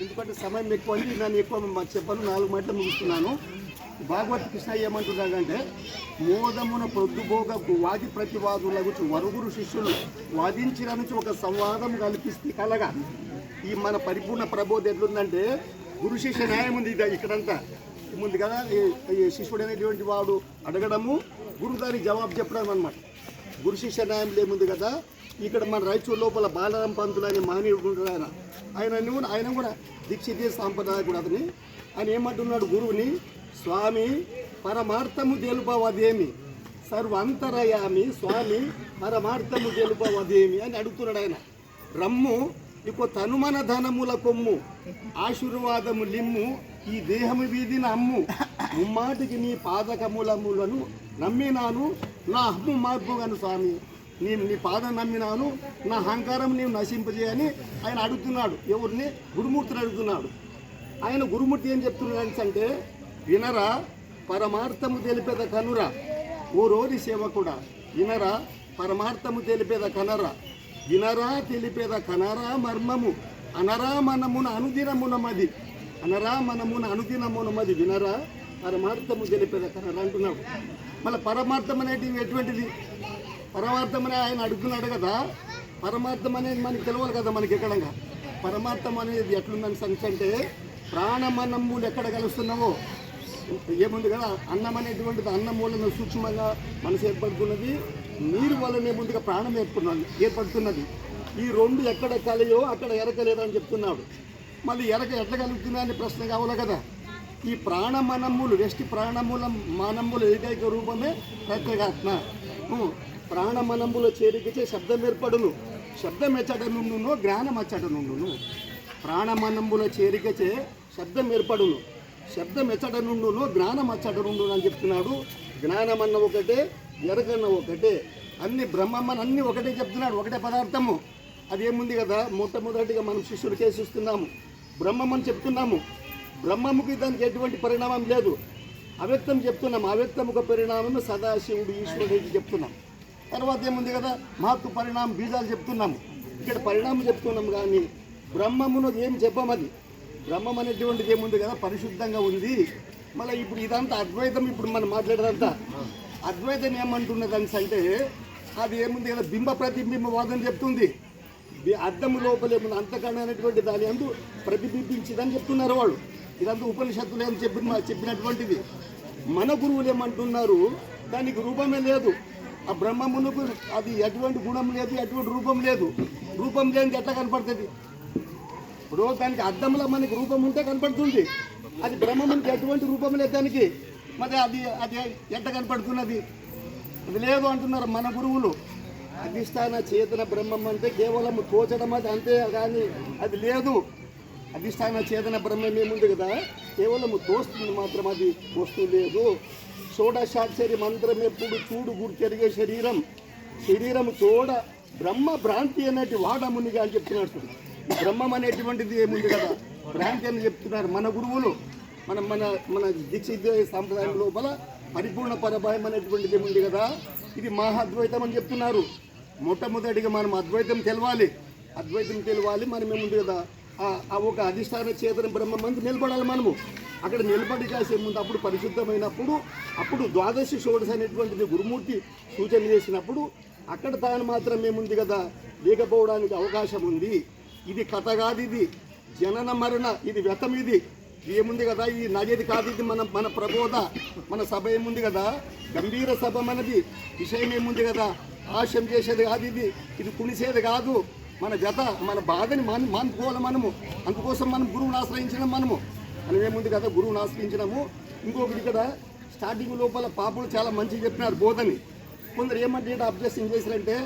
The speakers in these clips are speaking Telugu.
ఎందుకంటే సమయం ఎక్కువ అండి నేను ఎక్కువ మా చెప్పను నాలుగు మాటలు ముగిస్తున్నాను. భాగవత్ కృష్ణ ఏమంటున్నాడంటే మోదమున ప్రొద్దుబోగ వాది గురించి వరుగురు శిష్యులు వాదించిన నుంచి ఒక సంవాదం కల్పిస్తే కలగా. ఈ మన పరిపూర్ణ ప్రబోధ ఎట్లుందంటే గురు శిష్య న్యాయం ఉంది ఇక్కడంతా. ముందు కదా ఈ- శిష్యుడు అనేటువంటి వాడు అడగడము గురువు దానికి జవాబు చెప్పడం అనమాట గురు శిష్య న్యాయం లేముంది కదా ఇక్కడ మన రైచూరు లోపల బాలరాం పంతులు అనే మహనీయుడు ఉంటాడు ఆయన. ఆయన కూడా ఆయన కూడా దీక్షితీయ సాంప్రదాయకుడు అతని. ఆయన ఏమంటున్నాడు? గురువుని స్వామి పరమార్థము తెలుపవదేమి సర్వంతరయామి స్వామి పరమార్థము తెలుపవదేమి అని అడుగుతున్నాడు ఆయన. రమ్ము ఇక తనుమన ధనముల కొమ్ము ఆశీర్వాదము లిమ్ము ఈ దేహము వీధిన అమ్ము ముమ్మాటికి నీ పాదకములములను నమ్మినాను. నా అమ్ము మార్పుగాను స్వామి. నేను నీ పాదం నమ్మినాను నా అహంకారం నీవు నశింపజేయని ఆయన అడుగుతున్నాడు. ఎవరిని? గురుమూర్తిని అడుగుతున్నాడు. ఆయన గురుమూర్తి ఏం చెప్తున్నాడు అంటే వినరా పరమార్థము తెలిపేద కనురా. ఓ రోరి సేవకుడా వినరా పరమార్థము తెలిపేద కనరా. వినరా తెలిపేద కనరా మర్మము. అనరా మనమున అనుదినమునమది. అనరా మనమున అనుదినమునమది. వినరా పరమార్థము తెలిపేద కనరా అంటున్నాడు. మళ్ళీ పరమార్థం అనేటివి ఎటువంటిది? పరమార్థమని ఆయన అడుగుతున్నాడు కదా. పరమార్థం అనేది మనకి తెలియాలి కదా మనకి ఎక్కడంగా? పరమార్థం అనేది ఎట్లుందని సంఖ్య అంటే ప్రాణమన్నములు ఎక్కడ కలుస్తున్నావో? ఏముంది కదా? అన్నం అనేటువంటిది అన్నం వలన సూక్ష్మంగా మనసు ఏర్పడుతున్నది. నీరు వలనే ముందుగా ప్రాణం ఏర్పడుతున్నది ఏర్పడుతున్నది. ఈ రెండు ఎక్కడ కలియో అక్కడ ఎరకలేదని చెప్తున్నాడు. మళ్ళీ ఎరక ఎట్లా కలుగుతుందా అనే ప్రశ్న కావాలి కదా? ఈ ప్రాణమనములు వెస్ట్ ప్రాణముల మానముల ఏకైక రూపమే ప్రత్యేగాత్మ. ప్రాణమనంబుల ప్రాణమనముల చేరికచే శబ్దం ఏర్పడును. శబ్దం ఎచ్చట నుండును జ్ఞానం అచ్చట నుండును ప్రాణమనముల చేరికచే శబ్దం ఏర్పడును. శబ్దం ఎచ్చట నుండును జ్ఞానం అచ్చట నుండును అని చెప్తున్నాడు. జ్ఞానం అన్న ఒకటే ఎరగన్న ఒకటే. అన్ని బ్రహ్మమ్మని అన్ని ఒకటే చెప్తున్నాడు ఒకటే పదార్థము. అది ఏముంది కదా? మొట్టమొదటిగా మనం శిష్యుడు చేసిస్తున్నాము బ్రహ్మమని చెప్తున్నాము. బ్రహ్మముకి దానికి ఎటువంటి పరిణామం లేదు. అవ్యక్తం చెప్తున్నాం అవ్యక్తం ఒక పరిణామం సదాశివుడు ఈశ్వరుడు చెప్తున్నాం తర్వాత ఏముంది కదా? మాకు పరిణామం బీజాలు చెప్తున్నాము. ఇక్కడ పరిణామం చెప్తున్నాం కానీ బ్రహ్మమును ఏం చెప్పమది? బ్రహ్మం అనేటువంటిది ఏముంది కదా? పరిశుద్ధంగా ఉంది. మళ్ళీ ఇప్పుడు ఇదంతా అద్వైతం ఇప్పుడు మనం మాట్లాడేదంతా. అద్వైతం ఏమంటున్నది అంటే అది ఏముంది కదా? బింబ ప్రతిబింబ వాదన చెప్తుంది. ది- అద్దము లోపల ఏముంది? అంతకన్నా అనేటువంటి దాని అందు ప్రతిబింబించిందని చెప్తున్నారు వాళ్ళు. ఇదంతా ఉపనిషత్తులు ఏమని చెప్పిన చెప్పినటువంటిది. మన గురువులు ఏమంటున్నారు? దానికి రూపమే లేదు. ఆ బ్రహ్మమునకు అది ఎటువంటి గుణం లేదు ఎటువంటి రూపం లేదు. రూపం లేనిది ఎట్లా కనపడుతుంది? ఇప్పుడు దానికి అద్దంలో మనకి రూపం ఉంటే కనపడుతుంది. అది బ్రహ్మమునికి ఎటువంటి రూపం లేదు దానికి. మరి అది అది ఎట్ట కనపడుతున్నది? అది లేదు అంటున్నారు మన గురువులు. అధిష్టాన చేతన బ్రహ్మం అంటే కేవలం తోచడం అది అంతే కానీ అది లేదు. అధిష్టాన చేతన బ్రహ్మం ఏముంది కదా? కేవలం తోస్తుంది మాత్రం అది వస్తువు లేదు. షోడశాక్షరి మంత్రం ఎప్పుడు చూడు గుర్తెరిగే శరీరం. శరీరం తోడ బ్రహ్మ భ్రాంతి అనేటి వాడమునిగా అని చెప్తున్నాడు బ్రహ్మం అనేటువంటిది ఏముంది కదా? భ్రాంతి అని చెప్తున్నారు మన గురువులు. మన మన మన దీక్షిత సాంప్రదాయం లోపల పరిపూర్ణ పరభాయం అనేటువంటిది ఏముంది కదా? ఇది మహాద్వైతం అని చెప్తున్నారు. మొట్టమొదటిగా మనం అద్వైతం తెలవాలి. అద్వైతం తెలవాలి మనం ఏముంది కదా? ఆ- ఒక అధిష్టాన చేతన బ్రహ్మ మంది నిలబడాలి మనము. అక్కడ నిలబడి కాసే ముందు అప్పుడు పరిశుద్ధమైనప్పుడు అప్పుడు ద్వాదశి షోడశ అనేటువంటిది గురుమూర్తి సూచన చేసినప్పుడు అక్కడ తాను మాత్రం ఏముంది కదా లేకపోవడానికి అవకాశం ఉంది. ఇది కథ కాదు ఇది. జనన మరణ ఇది వ్యతం ఇది. ఏముంది కదా ఈ నగేది కాదు ఇది మన మన ప్రబోధ. మన సభ ఏముంది కదా గంభీర సభ మనది. విషయం ఏముంది కదా ఆశం చేసేది కాదు ఇది. ఇది కుణిసేది కాదు. మన జత మన బాధని మాన్ మానుకోవాలి మనము. అందుకోసం మనం గురువుని ఆశ్రయించడం మనము. మనం ఏముంది కదా గురువుని ఆశ్రయించడము ఇంకొకటి ఇక్కడ స్టార్టింగ్ లోపల పాపలు చాలా మంచిగా చెప్పినారు బోధని. కొందరు ఏమంటే అబ్జెక్షన్ చేశారంటే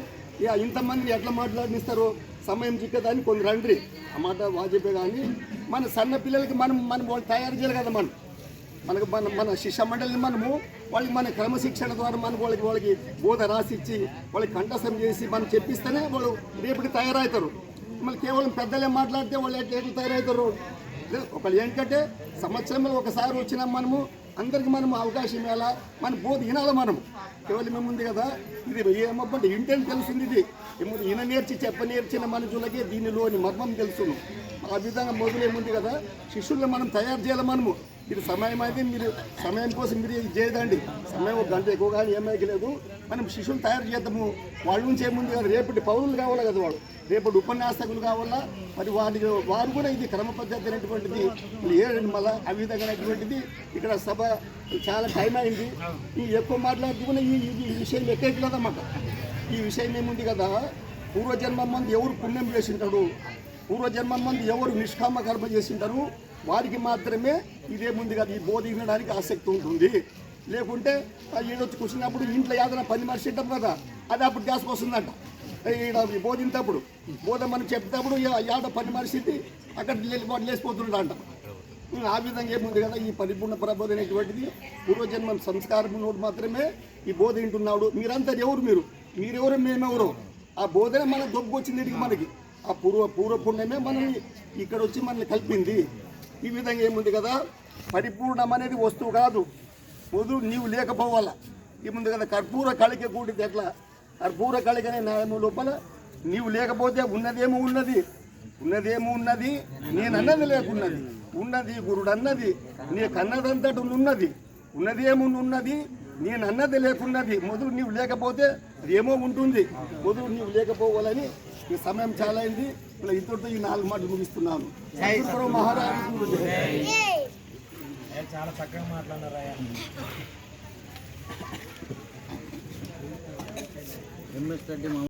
ఇక ఇంతమందిని ఎట్లా మాట్లాడినిస్తారు? సమయం చిక్కదని కొందరు అండ్రి. ఆ మాట వాజపే కానీ మన సన్న పిల్లలకి మనం మనం వాళ్ళు తయారు చేయాలి కదా మనం. మనకు మన మన శిష్య మండలిని మనము వాళ్ళకి మన క్రమశిక్షణ ద్వారా మనకు వాళ్ళకి వాళ్ళకి బోధ రాసిచ్చి వాళ్ళకి కంఠస్థం చేసి మనం చెప్పిస్తేనే వాళ్ళు రేపటికి తయారవుతారు. మళ్ళీ కేవలం పెద్దలే మాట్లాడితే వాళ్ళు ఎట్లా తయారవుతారు? ఒకళ్ళు ఏంటంటే సంవత్సరంలో ఒకసారి వచ్చినాం మనము అందరికి మనం అవకాశం ఇవ్వాలా? మన బోధ వినాలా మనం కేవలం ఏముంది కదా? ఇది ఏమబ్బంటే ఇంటేం తెలిసింది ఇది. ఏముంది ఈయన నేర్చి చెప్ప నేర్చిన మనుషులకే దీనిలోని మర్మం తెలుసును. ఆ విధంగా మొదలేముంది కదా? శిష్యుల్ని మనం తయారు చేయాలి మనము. ఇది సమయం అయితే మీరు సమయం కోసం మీరు ఇది చేయదండి. సమయం ఒక గంట ఎక్కువ కానీ ఏమైకి లేదు. మనం శిష్యులు తయారు చేద్దాము. వాళ్ళ నుంచి ఏముంది కదా? రేపటి పౌరులు కావాలి కదా వాడు రేపటి ఉపన్యాసకులు కావాలా? మరి వారికి వారు కూడా ఇది క్రమ పద్ధతి అనేటువంటిది ఏడండి మళ్ళీ ఆ విధంగానటువంటిది ఇక్కడ సభ చాలా టైం అయింది. ఈ ఎక్కువ మాట్లాడుతున్న ఈ ఈ- ఈ విషయం ఎక్కట్లేదన్నమాట ఈ విషయం ఏముంది కదా? పూర్వజన్మ మంది ఎవరు పుణ్యం చేసింటాడు పూర్వజన్మ మంది ఎవరు నిష్కామ కర్మ చేసింటారు వారికి మాత్రమే ఇదే ముందు కదా ఈ బోధ వినడానికి ఆసక్తి ఉంటుంది. లేకుంటే ఈడొచ్చి కూర్చున్నప్పుడు ఇంట్లో ఏదైనా పని మనిషి ఉంటాం కదా అది అప్పుడు గ్యాస్ వస్తుందంట. ఈడ బోధింటప్పుడు బోధ మనం చెప్తేప్పుడు ఏడ పని మనిషి అక్కడ లేచిపోతుండట. ఆ విధంగా ఏముంది కదా ఈ పరిపూర్ణ ప్రబోధ అనేటువంటిది పూర్వజన్మ సంస్కారం ఉన్నోడు మాత్రమే ఈ బోధ వింటున్నాడు. మీరంతా ఎవరు మీరు? మీరెవరు? మేమెవరు? ఆ బోధనే మన దొబ్బొచ్చింది వచ్చింది మనకి. ఆ పూర్వ పూర్వపుణ్యమే మనల్ని ఇక్కడ వచ్చి మనల్ని కలిపింది. ఈ విధంగా ఏముంది కదా? పరిపూర్ణం అనేది వస్తువు కాదు. వధువు నీవు లేకపోవాలా. ఏముంది కదా? కర్పూర కళిక కూడితే ఎట్లా? కర్పూర కళిక అనే న్యాయము లోపల. నీవు లేకపోతే ఉన్నదేమో ఉన్నది. ఉన్నదేమో ఉన్నది. నేను అన్నది లేకున్నది. ఉన్నది గురుడు అన్నది నీ కన్నదంతటి ఉన్నది. ఉన్నదేమో ఉన్నది. నేను అన్నది లేకున్నది. మొదలు నీవు లేకపోతే ఏమో ఉంటుంది. మొదలు నీవు లేకపోవాలని ఈ సమయం చాలా అయింది. ఇలా ఇంతటితో ఈ నాలుగు మాటలు ముగిస్తున్నాను. మహారాజు చాలా చక్కగా మాట్లాడారా ఎంఎస్ రెడ్డి